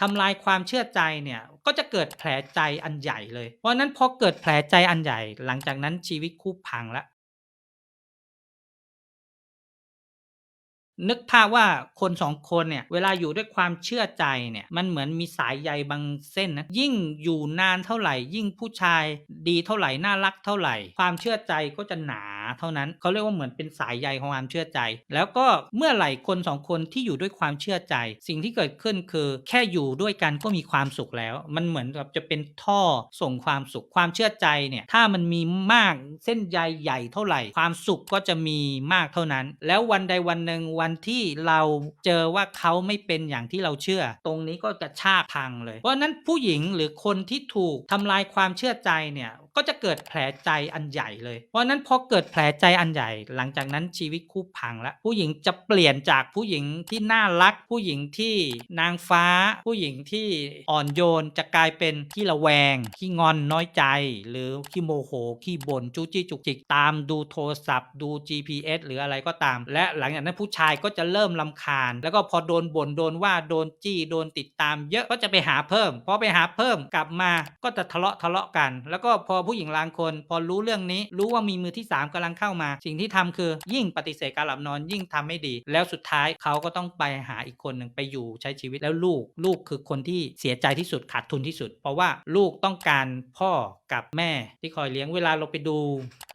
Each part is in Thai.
ทำลายความเชื่อใจเนี่ยก็จะเกิดแผลใจอันใหญ่เลย เพราะนั้นพอเกิดแผลใจอันใหญ่ หลังจากนั้นชีวิตคู่พังล้วนึกภาพว่าคน2คนเนี่ยเวลาอยู่ด้วยความเชื่อใจเนี่ยมันเหมือนมีสายใยบางเส้นนะยิ่งอยู่นานเท่าไหร่ ยิ่งผู้ชายดีเท่าไหร่น่ารักเท่าไหร่ ความเชื่อใจก็จะหนาเท่านั้นเขาเรียกว่าเหมือนเป็นสายใยของความเชื่อใจ แล้วก็เมื่อไหร่คน2คนที่อยู่ด้วยความเชื่อใจ สิ่งที่เกิดขึ้นคือแค่อยู่ด้วยกันก็มีความสุขแล้ว มันเหมือนกับจะเป็นท่อส่งความสุขความเชื่อใจเนี่ยถ้ามันมีมากเส้นใยใหญ่เท่าไหร่ ความสุขก็จะมีมากเท่านั้น แล้ววันใดวันหนึ่งวันที่เราเจอว่าเขาไม่เป็นอย่างที่เราเชื่อ ตรงนี้ก็กระชากพังเลย เพราะฉะนั้นผู้หญิงหรือคนที่ถูกทำลายความเชื่อใจเนี่ย ก็จะเกิดแผลใจอันใหญ่เลย เพราะนั้นพอเกิดแผลใจอันใหญ่ หลังจากนั้นชีวิตคู่พังล้วผู้หญิงจะเปลี่ยนจากผู้หญิงที่น่ารัก ผู้หญิงที่นางฟ้า ผู้หญิงที่อ่อนโยนจะกลายเป็นขี้ระแวงขี้งอนน้อยใจ หรือขี้โมโหขี้บ่นจู้จี้จุกจิกตามดูโทรศัพท์ ดู GPS หรืออะไรก็ตาม และหลังจากนั้นผู้ชายก็จะเริ่มรำคาญ แล้วก็พอโดนบ่นโดนว่าโดนจี้โดนติดตาม เยอะก็จะไปหาเพิ่มพอไปหาเพิ่มกลับมาก็จะทะเลาะทะเลาะกัน แล้วก็พอผู้หญิงบางคน พอรู้เรื่องนี้รู้ว่ามีมือที่ 3กำลังเข้ามา สิ่งที่ทำคือยิ่งปฏิเสธการหลับนอนยิ่งทำไม่ดี แล้วสุดท้ายเขาก็ต้องไปหาอีกคนหนึ่งไปอยู่ใช้ชีวิตแล้วลูกลูกคือคนที่เสียใจที่สุดขาดทุนที่สุด เพราะว่าลูกต้องการพ่อกับแม่ที่คอยเลี้ยงเวลาเราไปดู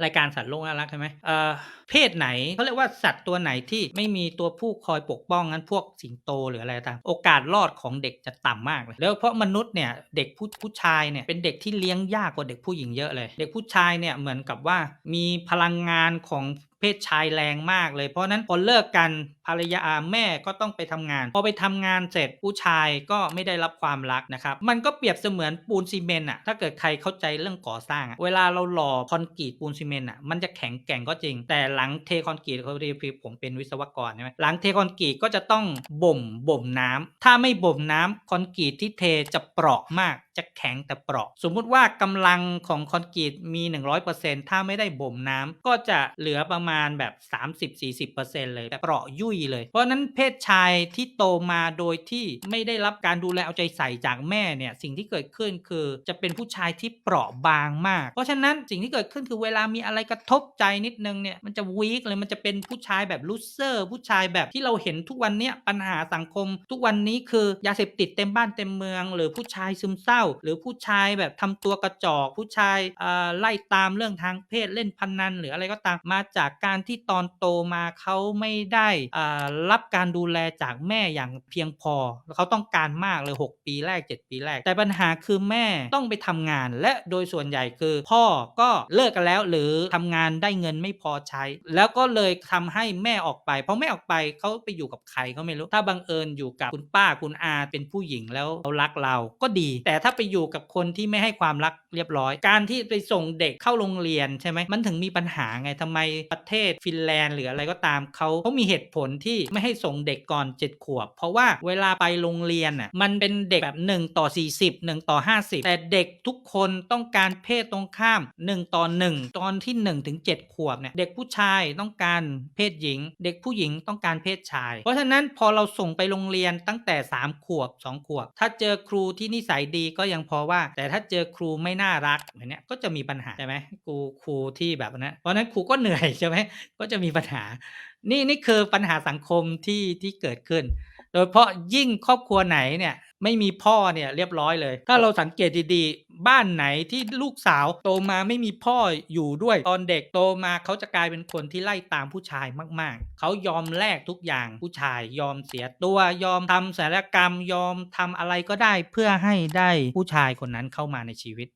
รายการสัตว์โลกน่ารักใช่ไหมเอ่อเพศไหนเขาเรียกว่าสัตว์ตัวไหนที่ไม่มีตัวผู้คอยปกป้องงั้นพวกสิงโตหรืออะไรต่างโอกาสรอดของเด็กจะต่ำมากเลย แล้วเพราะมนุษย์เนี่ยเด็กผู้ผู้ชายเนี่ยเป็นเด็กที่เลี้ยงยากกว่าเด็กผู้หญิงเยอะเลย เด็กผู้ชายเนี่ยเหมือนกับว่ามีพลังงานของเพศชายแรงมากเลย เพราะนั้นพอเลิกกันภรรยาแม่ก็ต้องไปทำงาน พอไปทำงานเสร็จผู้ชายก็ไม่ได้รับความรักนะครับ มันก็เปรียบเสมือนปูนซีเมนต์อะถ้าเกิดใครเข้าใจเรื่องก่อสร้างอะเวลาเราหล่อคอนกรีตปูนซีเมนต์อะมันจะแข็งแกร่งก็จริง แต่หลังเทคอนกรีตพอดีผมเป็นวิศวกรใช่ไหมหลังเทคอนกรีตก็จะต้องบ่มบ่มน้ำถ้าไม่บ่มน้ำคอนกรีตที่เทจะเปราะมากจะแข็งแต่เปราะ สมมุติว่ากำลังของคอนกรีตมี 100%ถ้าไม่ได้บ่มน้ำก็จะเหลือประมาณแบบ 30-40%เลยแบบเปราะยุ่ยเลย เพราะนั้นเพศชายที่โตมาโดยที่ไม่ได้รับการดูแลเอาใจใส่จากแม่เนี่ยสิ่งที่เกิดขึ้นคือจะเป็นผู้ชายที่เปราะบางมาก เพราะฉะนั้นสิ่งที่เกิดขึ้นคือเวลามีอะไรกระทบใจนิดนึงเนี่ยมันจะวีกเลยมันจะเป็นผู้ชายแบบ loser ผู้ชายแบบที่เราเห็นทุกวันเนี้ยปัญหาสังคม ทุกวันนี้คือยาเสพติดเต็มบ้านเต็มเมือง หรือผู้ชายซึมเศร้า หรือผู้ชายแบบทำตัวกระจอก ผู้ชายไล่ตามเรื่องทางเพศเล่นพนันหรืออะไรก็ตามมาจากการที่ตอนโตมาเขาไม่ได้อ่ารับการดูแลจากแม่อย่างเพียงพอเขาต้องการมากเลย 6 ปีแรก 7 ปีแรก แต่ปัญหาคือแม่ต้องไปทำงาน และโดยส่วนใหญ่คือ พ่อก็เลิกกันแล้วหรือทำงานได้เงินไม่พอใช้ แล้วก็เลยทำให้แม่ออกไป เพอแม่ออกไปเขาไปอยู่กับใครก็ไม่รู้ ถ้าบังเอิญอยู่กับคุณป้าคุณอาเป็นผู้หญิงแล้วเขารักเราก็ดี แต่ถ้าไปอยู่กับคนที่ไม่ให้ความรักเรียบร้อย การที่ไปส่งเด็กเข้าโรงเรียนใช่ไหมมันถึงมีปัญหาไงทำไมประเทศฟินแลนด์หรืออะไรก็ตามเขาเขามีเหตุผลที่ไม่ให้ส่งเด็กก่อน 7 ขวบ เพราะว่าเวลาไปโรงเรียนน่ะมันเป็นเด็กแบบ 1 ต่อ 40 1 ต่อ 50 แต่เด็กทุกคนต้องการเพศตรงข้าม 1 ต่อ 1 ตอนที่1ถึง7ขวบเนี่ยเด็กผู้ชายต้องการเพศหญิง เด็กผู้หญิงต้องการเพศชาย เพราะฉะนั้นพอเราส่งไปโรงเรียนตั้งแต่ 3 ขวบ 2 ขวบ ถ้าเจอครูที่นิสัยดีก็ยังพอว่า แต่ถ้าเจอครูไม่น่ารักแบบเนี้ยก็จะมีปัญหาใช่ไหมครูครูที่แบบนั้นเพราะฉะนั้นครูก็เหนื่อยใช่ไหมก็จะมีปัญหา นี่นี่คือปัญหาสังคมที่ที่เกิดขึ้น โดยเฉพาะยิ่งครอบครัวไหนเนี่ยไม่มีพ่อเนี่ยเรียบร้อยเลย ถ้าเราสังเกตดีๆ บ้านไหนที่ลูกสาวโตมาไม่มีพ่ออยู่ด้วย ตอนเด็กโตมาเขาจะกลายเป็นคนที่ไล่ตามผู้ชายมากๆ เขายอมแลกทุกอย่างผู้ชายยอมเสียตัวยอมทำศัลยกรรมยอมทำอะไรก็ได้เพื่อให้ได้ผู้ชายคนนั้นเข้ามาในชีวิต